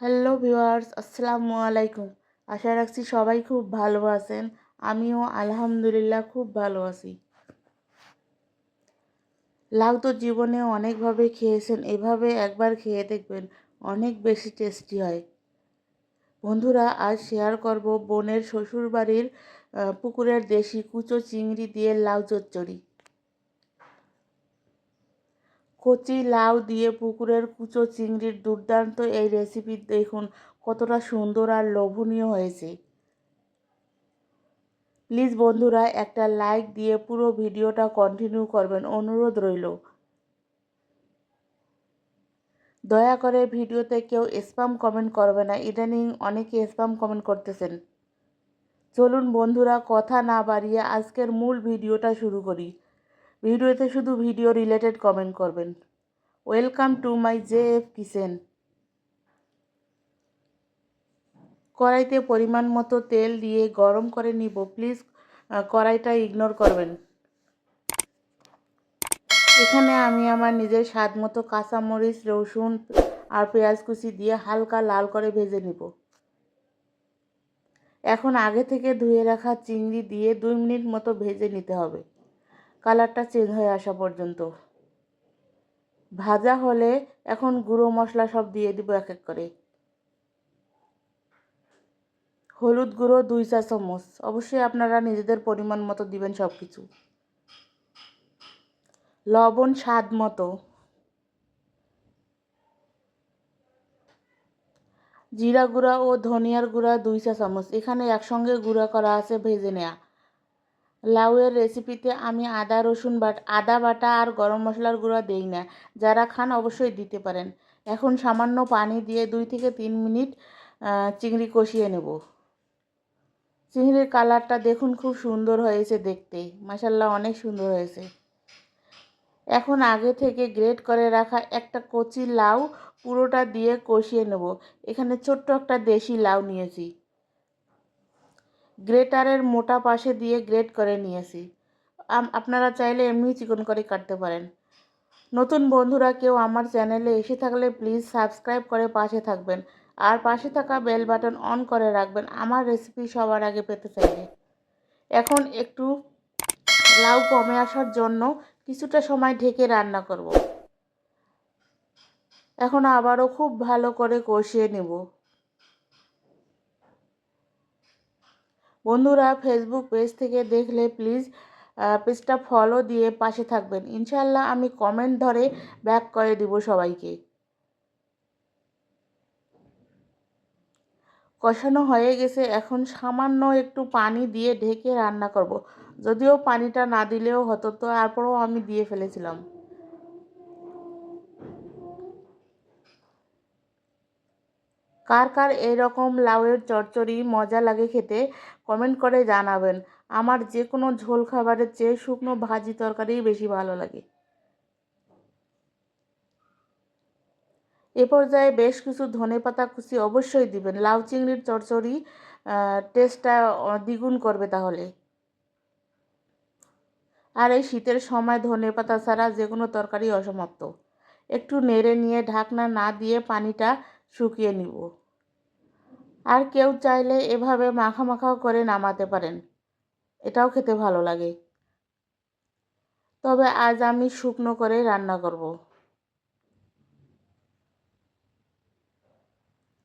Hello viewers, আসসালামু আলাইকুম। আশা রাখছি সবাই খুব ভালো আছেন। আমিও আলহামদুলিল্লাহ খুব ভালো আছি। লাউ তো জীবনে অনেকভাবে খেয়েছেন, এভাবে একবার খেয়ে দেখবেন অনেক বেশি টেস্টি হয়। বন্ধুরা, আজ শেয়ার করব বোনের শ্বশুরবাড়ির পুকুরের দেশি কুচো চিংড়ি দিয়ে লাউ চচ্চড়ি। কচি লাউ দিয়ে পুকুরের কুচো চিংড়ির দুর্দান্ত এই রেসিপি দেখুন, কতটা সুন্দর আর লোভনীয় হয়েছে। প্লিজ বন্ধুরা, একটা লাইক দিয়ে পুরো ভিডিওটা কন্টিনিউ করবেন, অনুরোধ রইল। দয়া করে ভিডিওতে কেউ স্প্যাম কমেন্ট করবে না, ইদানিং অনেকে স্প্যাম কমেন্ট করতেছেন। চলুন বন্ধুরা, কথা না বাড়িয়ে আজকের মূল ভিডিওটা শুরু করি। ভিডিওতে শুধু ভিডিও রিলেটেড কমেন্ট করবেন। Welcome to my J F kitchen কড়াইতে পরিমাণ মতো তেল দিয়ে গরম করে নিব। প্লিজ কড়াইটা ইগনোর করবেন। এখানে আমি আমার নিজের স্বাদ মতো কাঁচামরিচ, রসুন আর পেঁয়াজ কুচি দিয়ে হালকা লাল করে ভেজে নিব। এখন আগে থেকে ধুয়ে রাখা চিংড়ি দিয়ে দুই মিনিট মতো ভেজে নিতে হবে। কালারটা চেঞ্জ হয়ে আসা পর্যন্ত। ভাজা হলে এখন গুঁড়ো মশলা সব দিয়ে দিব এক এক করে। হলুদ গুঁড়ো দুই চা চামচ। অবশ্যই আপনারা নিজেদের পরিমাণ মতো দিবেন সব কিছু লবণ স্বাদ মতো। জিরা গুঁড়া ও ধনিয়ার গুঁড়া দুই চা চামচ। এখানে একসঙ্গে গুঁড়া করা আছে, ভেজে নেওয়া লাউয়ের রেসিপিতে আমি আদা, রসুন বাট, আদা বাটা আর গরম মশলার গুঁড়া দেই না। যারা খান অবশ্যই দিতে পারেন। এখন সামান্য পানি দিয়ে দুই থেকে তিন মিনিট চিংড়ি কষিয়ে নেব। চিংড়ির কালারটা দেখুন খুব সুন্দর হয়েছে দেখতে। মাসাল্লাহ অনেক সুন্দর হয়েছে। এখন আগে থেকে গ্রেট করে রাখা একটা কচি লাউ পুরোটা দিয়ে কষিয়ে নেব। এখানে ছোট্ট একটা দেশি লাউ নিয়েছি। গ্রেটারের মোটা পাশে দিয়ে গ্রেট করে নিয়েছি। আপনারা চাইলে এমনি চিকন করে কাটতে পারেন। নতুন বন্ধুরা কেউ আমার চ্যানেলে এসে থাকলে প্লিজ সাবস্ক্রাইব করে পাশে থাকবেন। আর পাশে থাকা বেল বাটন অন করে রাখবেন। আমার রেসিপি সবার আগে পেতে চাইলে। এখন একটু লাউ কমে আসার জন্য কিছুটা সময় ঢেকে রান্না করব। এখন আবারও খুব ভালো করে কষিয়ে নেব। বন্ধুরা ফেসবুক পেজ থেকে দেখলে প্লিজ পেজটা ফলো দিয়ে পাশে থাকবেন। ইনশাল্লাহ আমি কমেন্ট ধরে ব্যাক করে দিব সবাইকে। কষানো হয়ে গেছে, এখন সামান্য একটু পানি দিয়ে ঢেকে রান্না করব। যদিও পানিটা না দিলেও হতো তো, তারপরেও আমি দিয়ে ফেলেছিলাম। কার কার এরকম লাউয়ের চচ্চড়ি মজা লাগে খেতে কমেন্ট করে জানাবেন। আমার যে কোনো ঝোল খাবারের চেয়ে শুকনো ভাজি তরকারিই বেশি ভালো লাগে। এ পর্যায়ে বেশ কিছু ধনে পাতা কুচি অবশ্যই দিবেন। লাউ চিংড়ির চচ্চড়ি টেস্টটা দ্বিগুণ করবে তাহলে। আর এই শীতের সময় ধনে পাতা ছাড়া যে কোনো তরকারি অসমাপ্ত। একটু নেড়ে নিয়ে ঢাকনা না দিয়ে পানিটা শুকিয়ে নিব। আর কেউ চাইলে এভাবে মাখা মাখাও করে নামাতে পারেন। এটাও খেতে ভালো লাগে। তবে আজ আমি শুকনো করে রান্না করব।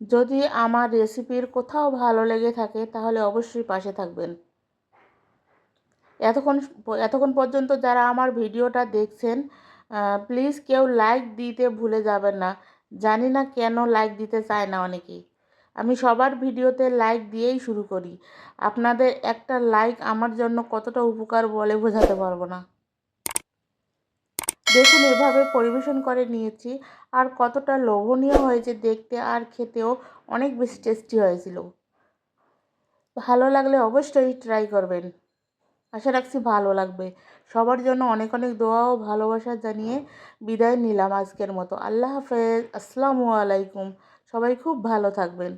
যদি আমার রেসিপির কোথাও ভালো লেগে থাকে, তাহলে অবশ্যই পাশে থাকবেন। এতক্ষণ এতক্ষণ পর্যন্ত যারা আমার ভিডিওটা দেখছেন প্লিজ কেউ লাইক দিতে ভুলে যাবেন না। জানি না কেন লাইক দিতে চায় না অনেকেই। আমি সবার ভিডিওতে লাইক দিয়েই শুরু করি। আপনাদের একটা লাইক আমার জন্য কতটা উপকার বলে বোঝাতে পারব না। দেখুন, এভাবে পরিবেশন করে নিয়েছি আর কতটা লোভনীয় হয়েছে দেখতে আর খেতেও অনেক বেশি টেস্টি হয়েছিল। ভালো লাগলে অবশ্যই ট্রাই করবেন। আশা রাখছি ভালো লাগবে। সবার জন্য অনেক অনেক দোয়া ও ভালোবাসা জানিয়ে বিদায় নিলাম আজকের মতো। আল্লাহ হাফেজ। আসসালামু আলাইকুম। সবাই খুব ভালো থাকবেন।